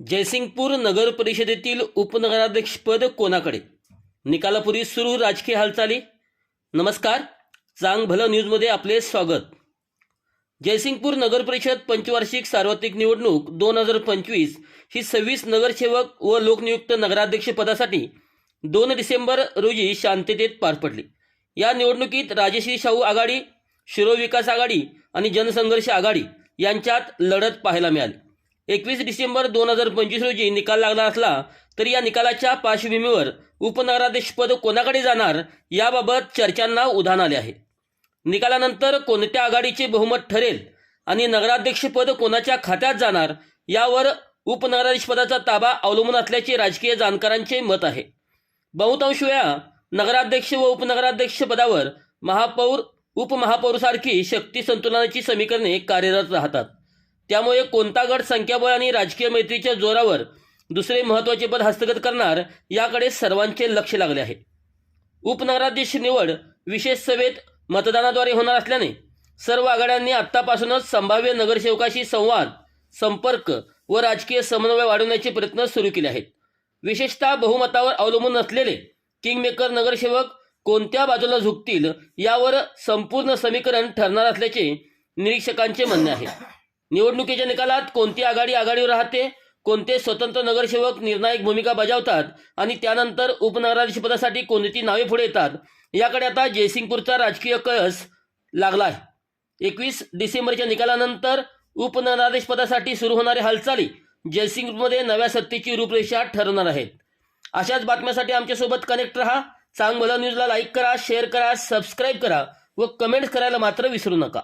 जयसिंगपूर नगर परिषदेतील उपनगराध्यक्षपद कोणाकडे? निकालापूर्वी सुरू राजकीय हालचाली. नमस्कार. चांग भलं न्यूजमध्ये आपले स्वागत. जयसिंगपूर नगर परिषद पंचवार्षिक सार्वत्रिक निवडणूक दोन हजार पंचवीस ही सव्वीस नगरसेवक व लोकनियुक्त नगराध्यक्ष पदासाठी दोन डिसेंबर रोजी शांततेत पार पडली. या निवडणुकीत राजश्री शाहू आघाडी शिरोविकास आघाडी आणि जनसंघर्ष आघाडी यांच्यात लढत पाहायला मिळाली. एकवीस डिसेंबर दोन हजार पंचवीस रोजी निकाल लागला असला तरी या निकालाच्या पार्श्वभूमीवर उपनगराध्यक्षपद कोणाकडे जाणार याबाबत चर्चांना उधाण आले आहे. निकालानंतर कोणत्या आघाडीचे बहुमत ठरेल आणि नगराध्यक्षपद कोणाच्या खात्यात जाणार यावर उपनगराध्यक्षपदाचा ताबा अवलंबून असल्याचे राजकीय जाणकारांचे मत आहे. बहुतांश वेळा नगराध्यक्ष व उपनगराध्यक्ष पदावर महापौर उपमहापौरसारखी शक्ती संतुलनाची समीकरणे कार्यरत राहतात. त्यामुळे कोणता गट संख्याबळ आणि राजकीय मैत्रीच्या जोरावर दुसरे महत्त्वाचे पद हस्तगत करणार याकडे सर्वांचे लक्ष लागले आहे. उपनगराध्यक्ष निवड विशेष सभेत मतदानाद्वारे होणार असल्याने सर्व आघाड्यांनी आत्तापासूनच संभाव्य नगरसेवकाशी संवाद संपर्क व राजकीय समन्वय वाढवण्याचे प्रयत्न सुरू केले आहेत. विशेषतः बहुमतावर अवलंबून असलेले किंगमेकर नगरसेवक कोणत्या बाजूला झुकतील यावर संपूर्ण समीकरण ठरणार असल्याचे निरीक्षकांचे म्हणणे आहे. निवडणुकीच्या निकालात कोणती आघाडी आघाडीवर राहते कोणते स्वतंत्र नगरसेवक निर्णायक भूमिका बजावतात आणि त्यानंतर उपनगराधीशपदासाठी कोणती नावे पुढे येतात याकडे आता जयसिंगपूरचा राजकीय कळस लागला आहे एकवीस डिसेंबरच्या निकालानंतर उपनगराधीशपदासाठी सुरू होणाऱ्या हालचाली जयसिंगपूरमध्ये नव्या सत्तेची रूपरेषा ठरवणार आहेत. अशाच बातम्यासाठी आमच्यासोबत कनेक्ट रहा चांग भलं न्यूजला लाईक करा शेअर करा सबस्क्राईब करा व कमेंट्स करायला मात्र विसरू नका.